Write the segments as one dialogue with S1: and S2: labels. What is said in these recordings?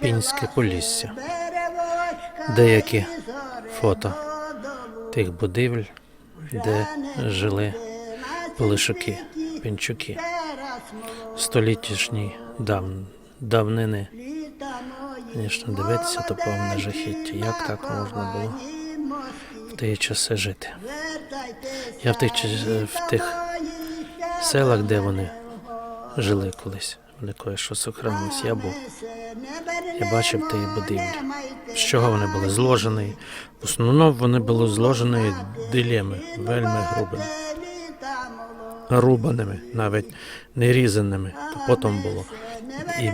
S1: Пінське Полісся. Деякі фото тих будівель, де жили Полишуки, Пінчуки. Століттішній дав, давнини. Звісно, дивитися то повне жахіття. Як так можна було в ті часи жити? Я в тих, в тих селах, де вони жили колись, вони кое-що сохранились, я був. Я бачив ті будівлі. З чого вони були зложені? В основному вони були зложені дилями, вельми грубими. Рубаними, навіть не різаними. Потім було. І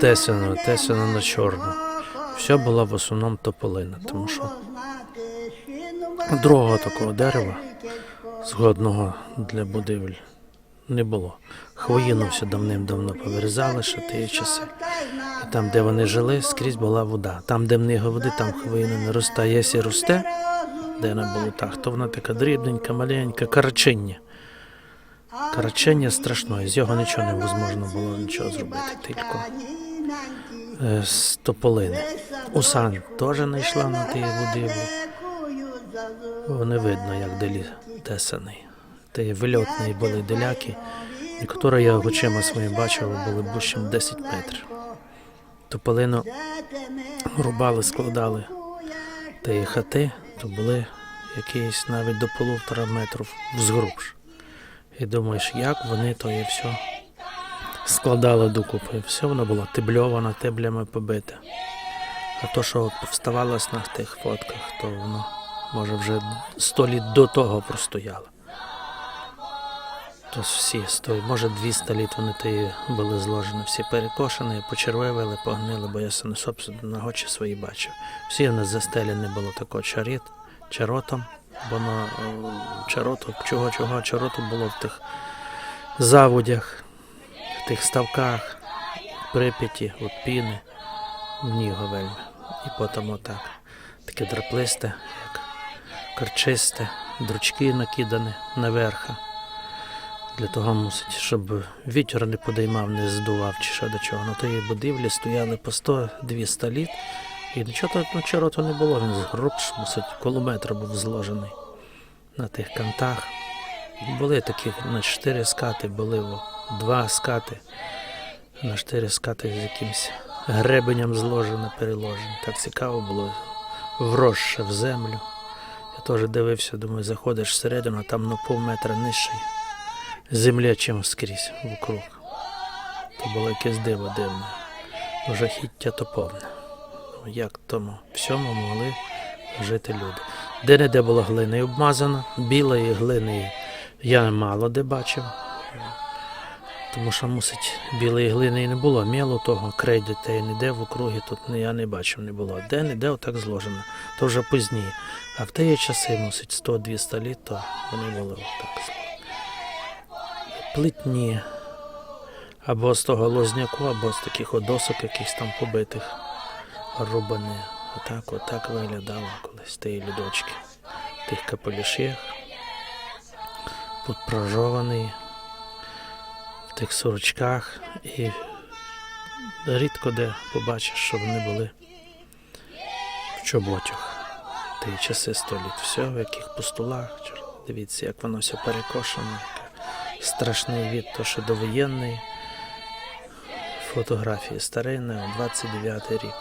S1: тесано, тесано на чорно. Все було в основному тополина, тому що другого такого дерева, згодного для будівель, не було. Хвоїну все давним-давно повирізали, ще ті часи. Там, де вони жили, скрізь була вода. Там, де них води, там хвоїна не росте. Якщо росте, де на болотах, то вона така дрібненька, маленька, карачиння. Карачення страшне, з його нічого невозможно було нічого зробити, тільки е, з тополини. Усан теж не йшла на ті будівлі. Вони видно, як делі тесаний. Ті вильотні були деляки, які я очима своїм бачив, були більшим 10 метрів. Тополину рубали, складали ті хати, то були якісь навіть до полутора метрів взгрубш. І думаєш, як вони то є все складали докупи. Все воно було тибльовано, теблями побите. А то, що вставалось на тих фотках, то воно може вже сто літ до того простояло. То всі сто, може 200 літ вони ті були зложені, всі перекошені, почервивили, погнили, бо я сам собственно на очі свої бачив. Всі вони застелені було тако чаріт, чаротом, бо на е, чароту, чого, чого, чароту було в тих заводях, в тих ставках, прип'яті, от піни, в нього вельми. І потім отак. Таке драплисте, як карчисте, дручки накидані наверха. Для того мусить, щоб вітер не подіймав, не здував чи що до чого. На тої будівлі стояли по 100-200 літ, і нічого тут ну, чороту не було, він згруб, мусить, коло метра був зложений на тих кантах. Були такі на чотири скати, були два скати, на чотири скати з якимось гребенем зложено, переложено. Так цікаво було, вросше в землю. Я теж дивився, думаю, заходиш всередину, а там на пів метра нижче земля, чим скрізь вокруг. То було якесь диво дивне. Ну, Жахіття то повне. Ну, Як тому всьому могли жити люди. Де не де була глина обмазана, білої глини я мало де бачив. Тому що мусить білої глини і не було. Міло того, крейди та й ніде в округі тут я не бачив, не було. Де не де отак зложено. То вже пізніше. А в ті часи, мусить, 100-200 літ, то вони були отак плитні, або з того лозняку, або з таких от досок якихось там побитих, рубані. Отак, отак виглядало колись ті людочки. В тих капелюшах, подпрожований, в тих сорочках і рідко де побачиш, що вони були в чоботях. Ті часи століт. Все, в яких пустулах. Чор- Дивіться, як воно все перекошено. Страшний від, то що довоєнний. Фотографії старинне, 29 рік.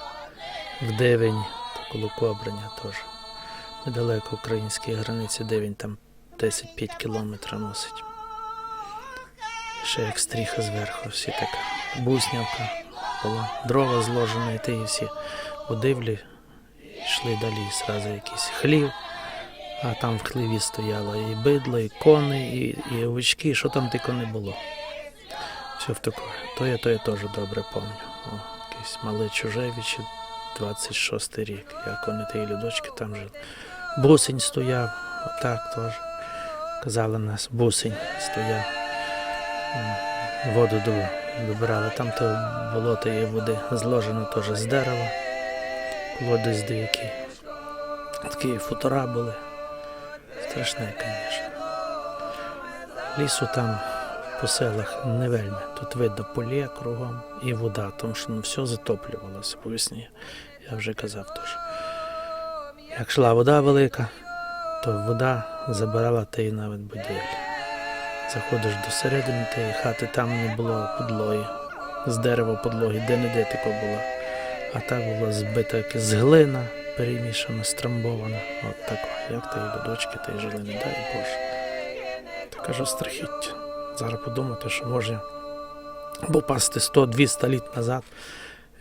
S1: В Девень, коло Кобреня теж. Недалеко української границі Девень, там 10-5 кілометрів носить. Ще як стріха зверху, всі така буснявка була. Дрова зложені, і ті всі будівлі. І йшли далі зразу якийсь хлів. А там в хліві стояло і бидло, і кони, і, і овечки, що там тільки не було. Все в таке. То я, то я теж добре пам'ятаю. Якийсь малий Чужевич, 26 рік. Як вони ті людочки там жили. Бусень стояв, отак теж. Казали нас, бусень стояв. Воду до- добирали. Там то болото є води зложено теж з дерева. Колодязь деякі. Такі футора були. Страшне, звісно. Лісу там по селах не вельми. Тут видно полє кругом і вода, тому що ну, все затоплювалося по весні. Я вже казав теж. Як йшла вода велика, то вода забирала ти навіть будівлі. Заходиш до середини тієї хати, там не було подлоги, з дерева подлоги, де не де тако було. А так була збита якась глина, перемішана, страмбована. От тако. Як тої будочки, та й жили, не дай Боже. Та кажу страхіття. Зараз подумати, що може або пасти 100-200 літ назад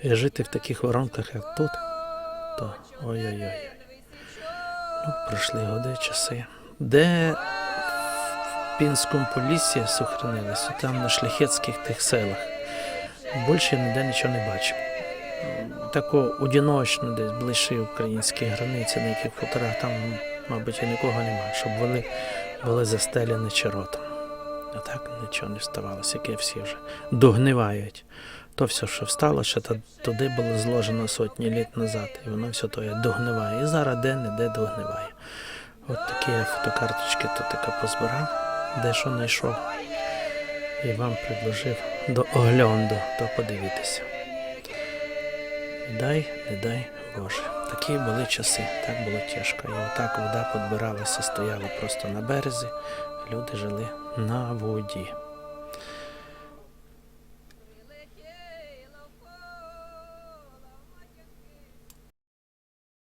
S1: і жити в таких воронках, як тут, то ой-ой-ой. Ну, пройшли годи, часи. Де в Пінському поліссі сохранилися, там на шляхетських тих селах. Більше я ніде нічого не бачив. Тако одиночно десь ближче українські границі, на яких хуторах там, мабуть, і нікого немає, щоб вони були застелені чаротом. А так нічого не вставалося, яке всі вже догнивають. То все, що встало, ще туди було зложено сотні літ назад, і воно все то догниває. І зараз де-не-де догниває. От такі я фотокарточки то таке позбирав, де що знайшов. І вам предложив до огляду, то подивіться. Дай, не дай Боже. Такі були часи, так було тяжко. І отак вода підбиралася, стояла просто на березі. Люди жили на воді.